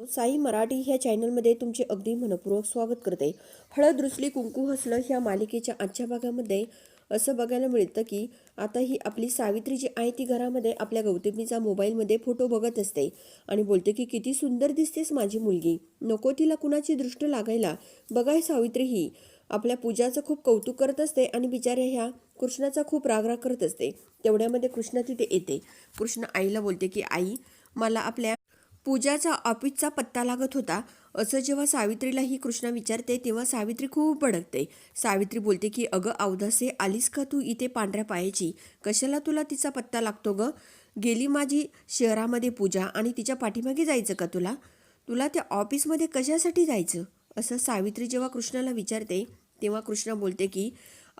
साई मराठी ह्या चॅनलमध्ये तुमचे अगदी मनपूर्वक स्वागत करते. हळद रुसली कुंकू हसलं ह्या मालिकेच्या आजच्या भागामध्ये असं बघायला मिळतं की आता ही आपली सावित्री जी आहे ती घरामध्ये आपल्या गौतमीचा मोबाईलमध्ये फोटो बघत असते आणि बोलते की किती सुंदर दिसतेस माझी मुलगी. नको तिला कुणाची दृष्ट लागायला. बघाय सावित्री ही. आपल्या पूजाचं खूप कौतुक करत असते आणि बिचाऱ्या ह्या कृष्णाचा खूप रागराग करत असते. तेवढ्यामध्ये कृष्णा तिथे येते. कृष्ण आईला बोलते की आई मला आपल्या पूजाचा ऑफिसचा पत्ता लागत होता. असं जेव्हा सावित्रीला ही कृष्णा विचारते तेव्हा सावित्री खूप भडकते. सावित्री बोलते की अगं अवधासे आलीस का तू इथे पांढऱ्या पायाची? कशाला तुला तिचा पत्ता लागतो ग? गेली माझी शहरामध्ये पूजा आणि तिच्या पाठीमागे जायचं का तुला? तुला त्या ऑफिसमध्ये कशासाठी जायचं? असं सावित्री जेव्हा कृष्णाला विचारते तेव्हा कृष्णा बोलते की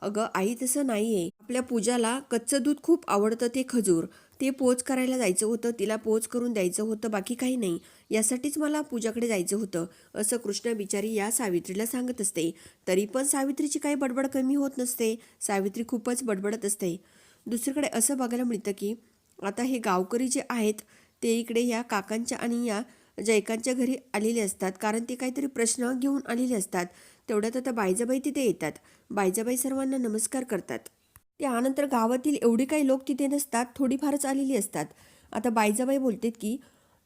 अगं आई तसं नाही आहे आपल्या पूजाला कच्चं दूध खूप आवडतं ते खजूर. ते पोच करायला जायचं होतं तिला पोच करून द्यायचं होतं बाकी काही नाही. यासाठीच मला पूजाकडे जायचं होतं असं कृष्ण बिचारी या सावित्रीला सांगत असते. तरी पण सावित्रीची काही बडबड कमी होत नसते. सावित्री खूपच बडबडत असते. दुसरीकडे असं बघायला मिळतं की आता हे गावकरी जे आहेत ते इकडे या काकांच्या आणि या जयकांच्या घरी आलेले असतात. कारण ते काहीतरी प्रश्न घेऊन आलेले असतात. तेवढ्यात आता बायजाबाई तिथे येतात. बायजाबाई सर्वांना नमस्कार करतात. त्यानंतर गावातील एवढे काही लोक तिथे नसतात थोडीफारच आलेली असतात. आता बायजाबाई बोलतात की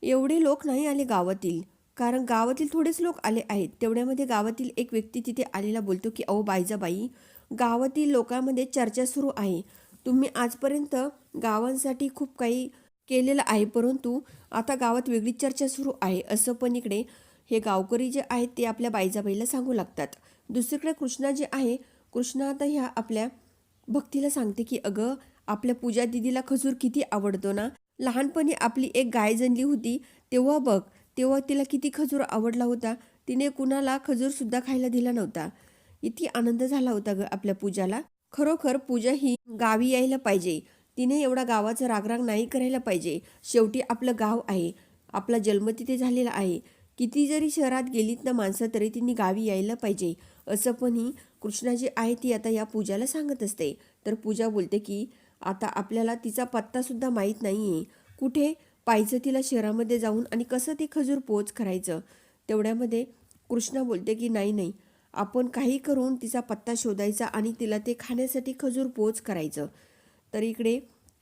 एवढे लोक नाही आले गावातील. कारण गावातील थोडेच लोक आले आहेत. तेवढ्यामध्ये गावातील एक व्यक्ती तिथे आलेला बोलतो की अहो बायजाबाई गावातील लोकांमध्ये चर्चा सुरू आहे. तुम्ही आजपर्यंत गावांसाठी खूप काही केलेलं आहे परंतु आता गावात वेगळीच चर्चा सुरू आहे. असं पण इकडे हे गावकरी जे आहेत ते आपल्या बायजाबाईला सांगू लागतात. दुसरीकडे कृष्णा जे आहे कृष्णा आता ह्या आपल्या भक्तीला सांगते की अगं आपल्या पूजा दिदीला खजूर किती आवडतो ना? लहानपणी आपली एक गाय जनली होती. तेव्हा बघ तेव्हा तिला किती खजूर आवडला होता. तिने कुणाला खजूरसुद्धा खायला दिला नव्हता. इतकी आनंद झाला होता ग आपल्या पूजाला. खरोखर पूजा ही गावी यायला पाहिजे. तिने एवढा गावाचा रागराग नाही करायला पाहिजे. शेवटी आपलं गाव आहे. आपला जन्म तिथे झालेला आहे. किती जरी शहरात गेलीत ना माणसं तरी तिने गावी यायला पाहिजे. असं पण ही कृष्णा जी आहे ती आता या पूजाला सांगत असते. तर पूजा बोलते की आता आपल्याला तिचा पत्तासुद्धा माहीत नाही आहे कुठे? पाहिजे तिला शहरामध्ये जाऊन आणि कसं ते खजूर पोच करायचं? तेवढ्यामध्ये कृष्णा बोलते की नाही नाही. आपण काही करून तिचा पत्ता शोधायचा आणि तिला ते खाण्यासाठी खजूर पोच करायचं. तर इकडे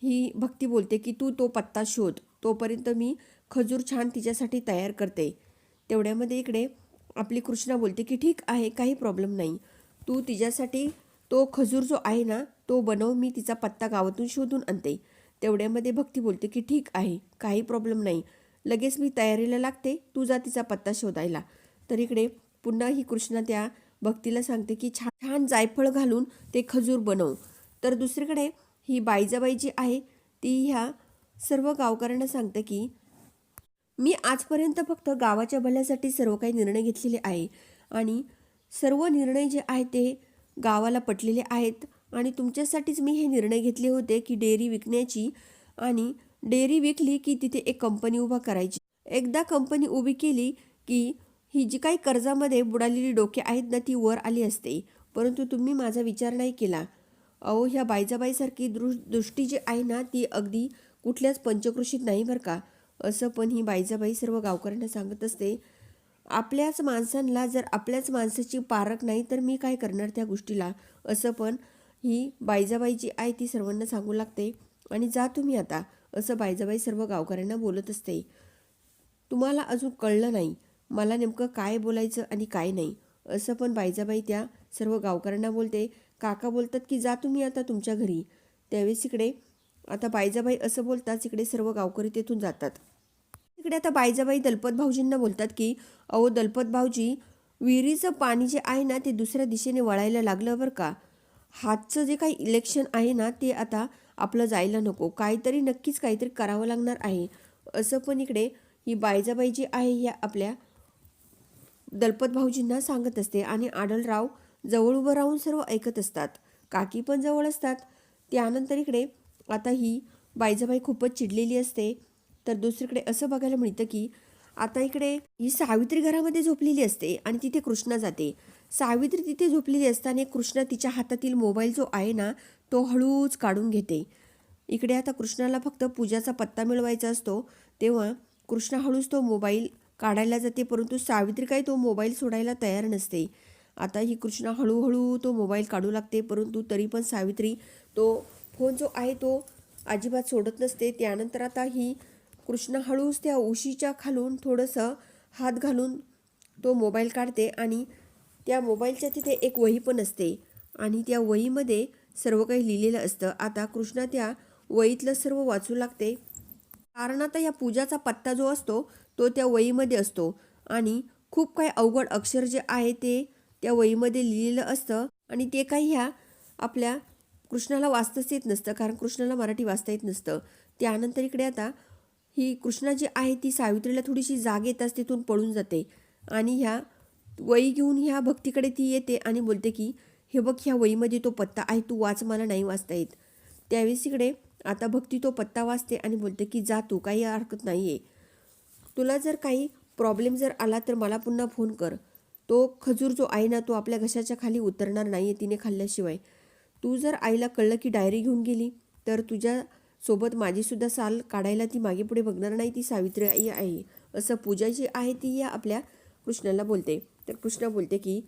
ही भक्ती बोलते की तू तो पत्ता शोध. तोपर्यंत मी खजूर छान तिच्यासाठी तयार करते. तेवढ्यामध्ये इकडे आपली कृष्णा बोलते की ठीक आहे काही प्रॉब्लेम नाही. तू तिच्यासाठी तो खजूर जो आहे ना तो बनव मी तिचा पत्ता गावातून शोधून आणते. तेवढ्यामध्ये भक्ती बोलते की ठीक आहे काही प्रॉब्लेम नाही. लगेच मी तयारीला लागते तू जा तिचा पत्ता शोधायला. तर इकडे पुन्हा ही कृष्णा त्या भक्तीला सांगते की छान छान जायफळ घालून ते खजूर बनव. तर दुसरीकडे ही बाईजाबाई जी आहे ती ह्या सर्व गावकऱ्यांना सांगते की मी आजपर्यंत फक्त गावाच्या भल्यासाठी सर्व काही निर्णय घेतलेले आहे आणि सर्व निर्णय जे आहेत ते गावाला पटलेले आहेत. आणि तुमच्यासाठीच मी हे निर्णय घेतले होते की डेअरी विकण्याची आणि डेअरी विकली की तिथे एक कंपनी उभा करायची. एकदा कंपनी उभी केली की ही जी काही कर्जामध्ये बुडालेली डोके आहेत ना ती वर आली असते. परंतु तुम्ही माझा विचार नाही केला. अहो ह्या बायजाबाईसारखी दृ दृष्टी जी आहे ना ती अगदी कुठल्याच पंचकृषीत नाही बरं का. असं पण ही बायजाबाई सर्व गावकऱ्यांना सांगत असते. आपल्याच माणसांना जर आपल्याच माणसाची पारख नाही तर मी काय करणार त्या गोष्टीला? असं पण ही बायजाबाई जी आहे ती सर्वांना सांगू लागते. आणि जा तुम्ही आता असं बायजाबाई सर्व गावकऱ्यांना बोलत असते. तुम्हाला अजून कळलं नाही मला नेमकं काय बोलायचं आणि काय नाही. असं पण बायजाबाई त्या सर्व गावकऱ्यांना बोलते. काका बोलतात की जा तुम्ही आता तुमच्या घरी. त्यावेळेस इकडे आता बायजाबाई असं बोलताच इकडे सर्व गावकरी तेथून जातात. इकडे आता बायजाबाई दलपत भाऊजींना बोलतात की अहो दलपत भाऊजी विहिरीचं पाणी जे आहे ना ते दुसऱ्या दिशेने वळायला लागलं बरं का? हातचं जे काही इलेक्शन आहे ना ते आता आपलं जायला नको. काहीतरी नक्कीच काहीतरी करावं लागणार आहे. असं पण इकडे ही बायजाबाई जी आहे ह्या आपल्या दलपत भाऊजींना सांगत असते आणि आडलराव जवळ उभं राहून सर्व ऐकत असतात. काकी पण जवळ असतात. त्यानंतर इकडे आता ही बायजाबाई खूपच चिडलेली असते. तर दुसरीकडे असं बघायला मिळतं की आता इकडे ही सावित्री घरामध्ये झोपलेली असते आणि तिथे कृष्णा जाते. सावित्री तिथे झोपलेली असताना कृष्णा तिच्या हातातील मोबाईल जो आहे ना तो हळूच काढून घेते. इकडे आता कृष्णाला फक्त पूजाचा पत्ता मिळवायचा असतो तेव्हा कृष्णा हळूच तो मोबाईल काढायला जाते परंतु सावित्री काही तो मोबाईल सोडायला तयार नसते. आता ही कृष्णा हळूहळू तो मोबाईल काढू लागते परंतु तरी पण सावित्री तो फोन जो आहे तो अजिबात सोडत नसते. त्यानंतर आता ही कृष्णा हळूच त्या उशीच्या खालून थोडंसं हात घालून तो मोबाईल काढते आणि त्या मोबाईलच्या तिथे एक वही पण असते. आणि त्या वहीमध्ये सर्व काही लिहिलेलं असतं. आता कृष्णा त्या वहीतलं सर्व वाचू लागते. कारण आता या पूजाचा पत्ता जो असतो तो त्या वहीमध्ये असतो. आणि खूप काही अवघड अक्षर जे आहे ते त्या वहीमध्ये लिहिलेलं असतं. आणि ते काही ह्या आपल्या कृष्णाला वाचताच येत नसतं. कारण कृष्णाला मराठी वाचता येत नसतं. त्यानंतर इकडे आता ही कृष्णा जी आहे ती सावित्रीला थोडीशी जाग येताच तिथून पळून जाते. आणि ह्या वही घेऊन ह्या भक्तीकडे ती येते आणि बोलते की हे बघ ह्या वहीमध्ये तो पत्ता आहे तू वाच मला नाही वाचता येत. त्यावेळेस इकडे आता भक्ती तो पत्ता वाचते आणि बोलते की जा तू काही हरकत नाही आहे तुला जर काही प्रॉब्लेम जर आला तर मला पुन्हा फोन कर. तो खजूर जो आहे ना तो आपल्या घशाच्या खाली उतरणार नाही आहे तिने खाल्ल्याशिवाय. तू जर आईला कळलं की डायरी घेऊन गेली तर तुझ्या सोबत माझीसुद्धा साल काढायला ती मागे पुढे बघणार नाही ती सावित्री आई आहे. असं पूजा जी आहे ती या आपल्या कृष्णाला बोलते. तर कृष्णा बोलते की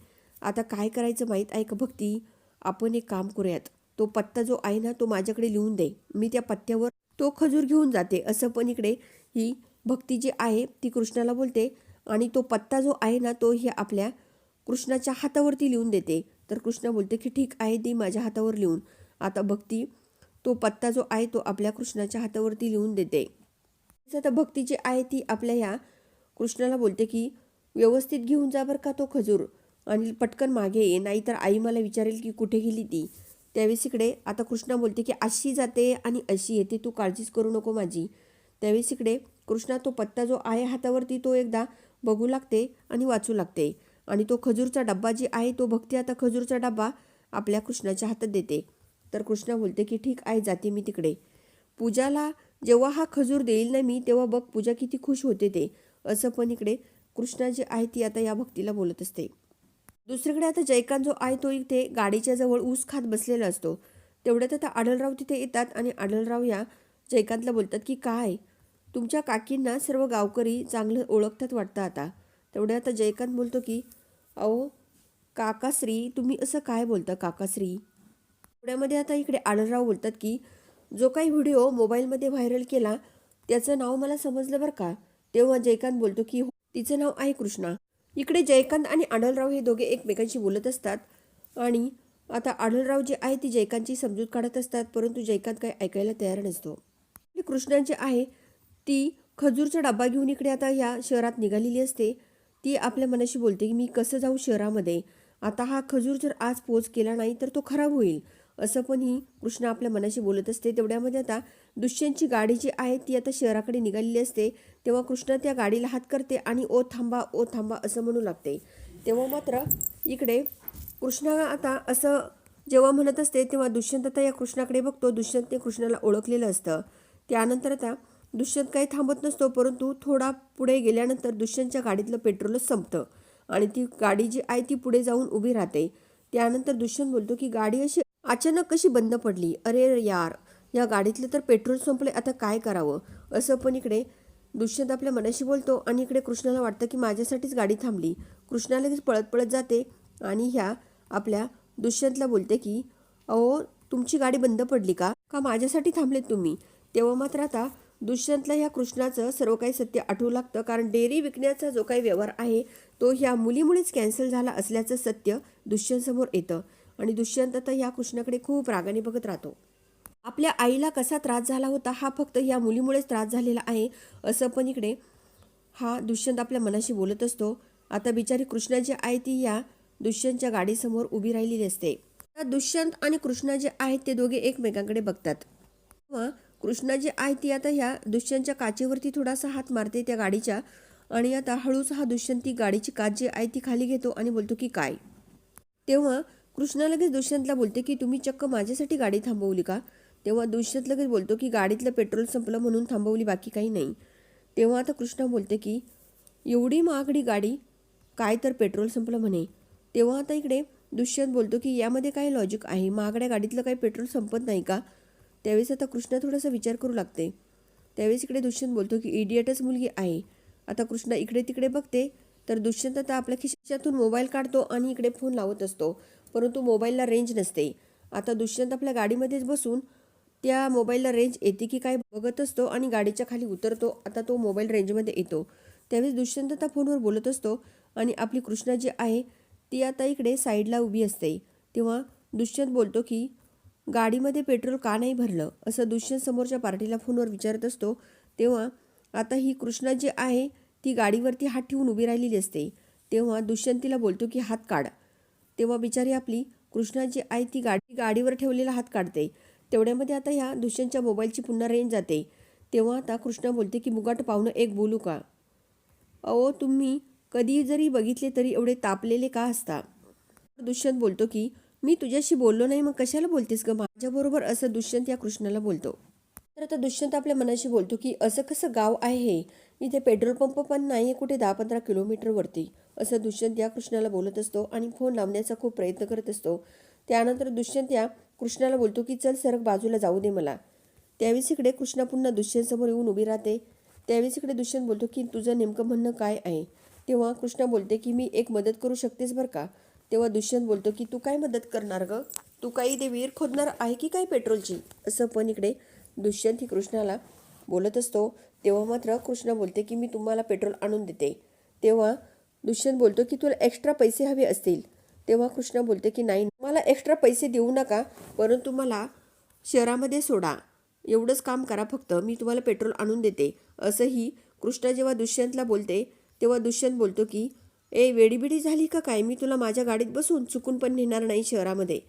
आता काय करायचं माहीत आहे का भक्ती? आपण एक काम करूयात. तो पत्ता जो आहे ना तो माझ्याकडे लिहून दे. मी त्या पत्त्यावर तो खजूर घेऊन जाते. असं पण इकडे ही भक्ती जी आहे ती कृष्णाला बोलते. आणि तो पत्ता जो आहे ना तो ही आपल्या कृष्णाच्या हातावरती लिहून देते. तर कृष्णा बोलते की ठीक आहे ती माझ्या हातावर लिहून. आता भक्ती तो पत्ता जो आहे तो आपल्या कृष्णाच्या हातावरती लिहून देते. आता भक्ती जी आहे ती आपल्या ह्या कृष्णाला बोलते की व्यवस्थित घेऊन जा बरं का तो खजूर आणि पटकन मागे ये नाहीतर आई मला विचारेल की कुठे गेली ती. त्यावेळेस इकडे आता कृष्णा बोलते की अशी जाते आणि अशी येते तू काळजीच करू नको माझी. त्यावेळेस इकडे कृष्णा तो पत्ता जो आहे हातावरती तो एकदा बघू लागते आणि वाचू लागते. आणि तो खजूरचा डब्बा जी आहे तो भक्ती आता खजूरचा डब्बा आपल्या कृष्णाच्या हातात देते. तर कृष्णा बोलते की ठीक आहे जाते मी तिकडे. पूजाला जेव्हा हा खजूर देईल ना मी तेव्हा बघ पूजा किती खुश होते ते. असं पण इकडे कृष्णा जी आहे ती आता या भक्तीला बोलत असते. दुसरीकडे आता जयकांत जो आहे तो इथे गाडीच्या जवळ ऊस खात बसलेला असतो. तेवढ्यात आता आढळराव तिथे येतात आणि आढळराव या जयकांतला बोलतात की काय? तुमच्या काकींना सर्व गावकरी चांगलं ओळखतात वाटतं आता. तेवढ्या आता जयकांत बोलतो की अहो काकाश्री तुम्ही असं काय बोलता काकाश्री? पुण्यामध्ये आता इकडे आढळराव बोलतात की जो काही व्हिडिओ मोबाईलमध्ये व्हायरल केला त्याचं नाव मला समजलं बरं का? तेव्हा जयकांत बोलतो की हो, तिचं नाव आहे कृष्णा. इकडे जयकांत आणि आढळराव हे दोघे एकमेकांशी बोलत असतात. आणि आता आढळराव जे आहे ती जयकांतची समजूत काढत असतात परंतु जयकांत काही ऐकायला तयार नसतो. कृष्णा जी आहे ती खजूरचा डबा घेऊन इकडे आता या शहरात निघालेली असते. ती आपल्या मनाशी बोलते की मी कसं जाऊ शहरामध्ये? आता हा खजूर जर आज पोच केला नाही तर तो खराब होईल. असं पण ही कृष्णा आपल्या मनाशी बोलत असते. तेवढ्यामध्ये आता दुष्यंतची गाडी जी आहे ती आता शहराकडे निघालेली असते. तेव्हा कृष्णा त्या गाडीला हात करते आणि ओ थांबा ओ थांबा असं म्हणू लागते. तेव्हा मात्र इकडे कृष्णा आता असं जेव्हा म्हणत असते तेव्हा दुष्यंत आता या कृष्णाकडे बघतो. दुष्यंतने कृष्णाला ओळखलेलं असतं. त्यानंतर आता दुष्यंत काही थांबत नसतो परंतु थोडा पुढे गेल्यानंतर दुष्यंतच्या गाडीतलं पेट्रोलच संपतं आणि ती गाडी जी आहे ती पुढे जाऊन उभी राहते. त्यानंतर दुष्यंत बोलतो की गाडी अशी अचानक कशी बंद पडली? अरे यार या गाडीतलं तर पेट्रोल संपले आता काय करावं? असं पण इकडे दुष्यंत आपल्या मनाशी बोलतो आणि इकडे कृष्णाला वाटतं की माझ्यासाठीच गाडी थांबली. कृष्णा लगेच पळत पळत जाते आणि ह्या आपल्या दुष्यंतला बोलते की अहो तुमची गाडी बंद पडली का? का माझ्यासाठी थांबलेत तुम्ही? तेव्हा मात्र आता दुष्यंतला ह्या कृष्णाचं सर्व काही सत्य आठवू लागतं कारण डेअरी विकण्याचा जो काही व्यवहार आहे तो ह्या मुलीमुळेच कॅन्सल झाला असल्याचं सत्य दुष्यंतसमोर येतं. आणि दुष्यंत तर ह्या कृष्णाकडे खूप रागाने बघत राहतो. आपल्या आईला कसा त्रास झाला होता हा फक्त या मुलीमुळेच त्रास झालेला आहे असं पण इकडे हा दुष्यंत आपल्या मनाशी बोलत असतो. आता बिचारी कृष्णा जी आहे ती या दुष्यंतच्या गाडीसमोर उभी राहिलेली असते. तर दुष्यंत आणि कृष्णा जे आहेत ते दोघे एकमेकांकडे बघतात. तेव्हा कृष्णा जी आहे ती आता ह्या दुष्यंतच्या काचेवरती थोडासा हात मारते त्या गाडीच्या आणि आता हळूच हा दुष्यंत ती गाडीची काच जी आहे ती खाली घेतो आणि बोलतो की काय? तेव्हा कृष्णा लगेच दुष्यंतला बोलते की तुम्ही चक्क माझ्यासाठी गाडी थांबवली का? तेव्हा दुष्यंत लगेच बोलतो की गाडीतलं पेट्रोल संपलं म्हणून थांबवली बाकी काही नाही. तेव्हा आता कृष्णा बोलते की एवढी महागडी गाडी काय तर पेट्रोल संपलं म्हणे. तेव्हा आता इकडे दुष्यंत बोलतो की यामध्ये काय लॉजिक आहे? महागड्या गाडीतलं काही पेट्रोल संपत नाही का? त्यावेळेस आता कृष्णा थोडासा विचार करू लागते. त्यावेळेस इकडे दुष्यंत बोलतो की इडियटच मुलगी आहे. आता कृष्णा इकडे तिकडे बघते तर दुष्यंत आता आपल्या खिशातून मोबाईल काढतो आणि इकडे फोन लावत असतो. परंतु मोबाईलला रेंज नसते. आता दुष्यंत आपल्या गाडीमध्येच बसून त्या मोबाईलला रेंज येते की काय बघत असतो आणि गाडीच्या खाली उतरतो. आता तो मोबाईल रेंजमध्ये येतो. त्यावेळेस दुष्यंत त्या फोनवर बोलत असतो आणि आपली कृष्णा जी आहे ती आता इकडे साईडला उभी असते. तेव्हा दुष्यंत बोलतो की गाडीमध्ये पेट्रोल का नाही भरलं? असं दुष्यंत समोरच्या पार्टीला फोनवर विचारत असतो. तेव्हा आता ही कृष्णा जी आहे ती गाडीवरती हात ठेवून उभी राहिलेली असते. तेव्हा दुष्यंत तिला बोलतो की हात काढ. तेव्हा बिचारी आपली कृष्णा जी आहे ती गाडी गाडीवर ठेवलेला हात काढते. तेवढ्यामध्ये आता ह्या दुष्यंतच्या मोबाईलची पुन्हा रेंज जाते. तेव्हा आता कृष्णा बोलते की मुगाट पाहुणं एक बोलू का? अहो तुम्ही कधी जरी बघितले तरी एवढे तापलेले का असता? दुष्यंत बोलतो की मी तुझ्याशी बोललो नाही मग कशाला बोलतेस ग? माझ्याबरोबर असं दुष्यंत या कृष्णाला बोलतो. तर आता दुष्यंत आपल्या मनाशी बोलतो की असं कसं गाव आहे इथे पेट्रोल पंप पण नाही आहे कुठे दहा पंधरा किलोमीटरवरती असं दुष्यंत या कृष्णाला बोलत असतो आणि फोन लावण्याचा खूप प्रयत्न करत असतो. त्यानंतर दुष्यंत या कृष्णाला बोलतो की चल सरक बाजूला जाऊ दे मला. त्यावेळेस इकडे कृष्णा पुन्हा दुष्यंतसमोर येऊन उभी राहते. त्यावेळेस इकडे दुष्यंत बोलतो की तुझं नेमकं म्हणणं काय आहे? तेव्हा कृष्णा बोलते की मी एक मदत करू शकतेस बरं का? तेव्हा दुष्यंत बोलतो की तू काय मदत करणार ग? तू काही ते विहीर खोदणार आहे की काय पेट्रोलची? असं पण इकडे दुष्यंत ही कृष्णाला बोलत असतो तेव्हा मात्र कृष्णा बोलते की मी तुम्हाला पेट्रोल आणून देते. तेव्हा दुष्यंत बोलतो की तुला एक्स्ट्रा पैसे हवे असतील. तेव्हा कृष्णा बोलते की नाही मला एक्स्ट्रा पैसे देऊ नका परंतु मला शहरामध्ये सोडा. एवढंच काम करा फक्त मी तुम्हाला पेट्रोल आणून देते. असंही कृष्णा जेव्हा दुष्यंतला बोलते तेव्हा दुष्यंत बोलतो की ए वेडीबिडी झाली का काय? मी तुला माझ्या गाडीत बसून चुकून पण नेणार नाही शहरामध्ये.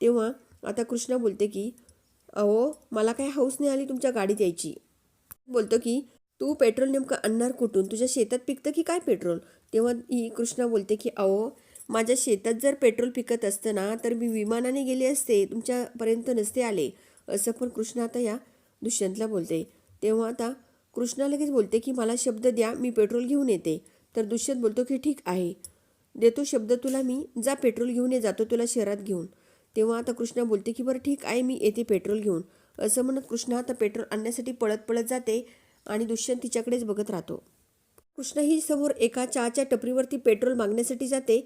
तेव्हा आता कृष्णा बोलते की अहो मला काय हौस नाही आली तुमच्या गाडीत यायची. बोलतो की तू पेट्रोल नेमकं आणणार कुठून? तुझ्या शेतात पिकतं की काय पेट्रोल? तेव्हा ही कृष्णा बोलते की अहो माझ्या शेतात जर पेट्रोल पिकत असतं ना तर मी विमानाने गेले असते तुमच्यापर्यंत नसते आले. असं पण कृष्णा आता या दुष्यंतला बोलते. तेव्हा आता कृष्णा लगेच बोलते की मला शब्द द्या मी पेट्रोल घेऊन येते. तर दुष्यंत बोलतो की ठीक आहे. देतो शब्द तुला मी. जा पेट्रोल घेऊन ये जातो तुला शहरात घेऊन. तेव्हा आता कृष्णा बोलते की बरं ठीक आहे मी येते पेट्रोल घेऊन. असं म्हणत कृष्णा आता पेट्रोल आणण्यासाठी पळत पळत जाते आणि दुष्यंत तिच्याकडेच बघत राहतो. कृष्णा ही समोर एका चहाच्या टपरीवरती पेट्रोल मागण्यासाठी जाते.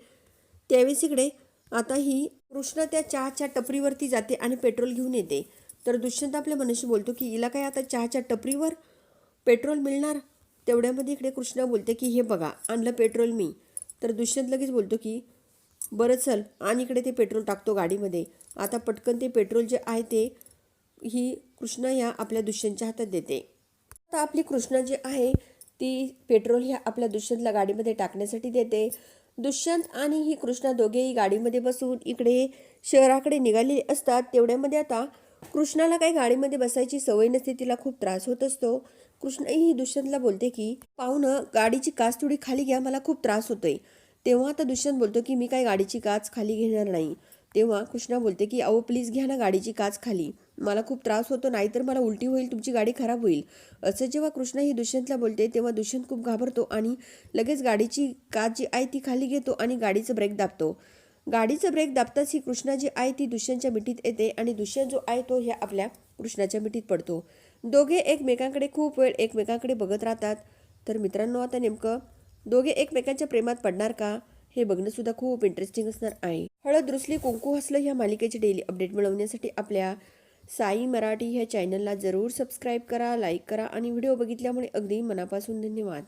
त्यावेळेस इकडे आता ही कृष्णा त्या चहाच्या टपरीवरती जाते आणि पेट्रोल घेऊन येते. तर दुष्यंत आपल्या मनाशी बोलतो की हिला काय आता चहाच्या टपरीवर पेट्रोल मिळणार? तेवढ्यामध्ये इकडे कृष्णा बोलते की हे बघा आणलं पेट्रोल मी. तर दुष्यंत लगेच बोलतो की बरं चल आणि इकडे ते पेट्रोल टाकतो गाडीमध्ये. आता पटकन ते पेट्रोल जे आहे ते ही कृष्णा ह्या आपल्या दुष्यंतच्या हातात देते. आता आपली कृष्णा जी आहे ती पेट्रोल ह्या आपल्या दुष्यंतला गाडीमध्ये टाकण्यासाठी देते. दुष्यंत आणि ही कृष्णा दोघेही गाडीमध्ये बसून इकडे शहराकडे निघालेले असतात. तेवढ्यामध्ये आता कृष्णाला काही गाडीमध्ये बसायची सवय नसते तिला खूप त्रास होत असतो. कृष्णा ही दुष्यंतला बोलते की पाहुणं गाडीची कास थोडी खाली घ्या मला खूप त्रास होतोय. तेव्हा आता दुष्यंत बोलतो की मी काय गाडीची काच खाली घेणार नाही. तेव्हा कृष्णा बोलते की अहो प्लीज घ्या ना गाडीची काच खाली. मला खूप त्रास होतो नाहीतर मला उलटी होईल तुमची गाडी खराब होईल. असं जेव्हा कृष्णा ही दुष्यंतला बोलते तेव्हा दुष्यंत खूप घाबरतो आणि लगेच गाडीची काच जी आहे ती खाली घेतो आणि गाडीचं ब्रेक दाबतो. गाडीचं ब्रेक दाबताच ही कृष्णा जी आहे ती दुष्यंतच्या मिठीत येते आणि दुष्यंत जो आहे तो ह्या आपल्या कृष्णाच्या मिठीत पडतो. दोघे एकमेकांकडे खूप वेळ एकमेकांकडे बघत राहतात. तर मित्रांनो आता नेमकं दोघे एकमेकांच्या प्रेमात पडणार का? हे बघणंसुद्धा खूप इंटरेस्टिंग असणार आहे. हळद रुसली कुंकू हसलं ह्या मालिकेचे डेली अपडेट मिळवण्यासाठी आपल्या साई मराठी ह्या चॅनलला जरूर सबस्क्राईब करा लाईक करा आणि व्हिडिओ बघितल्यामुळे अगदी मनापासून धन्यवाद.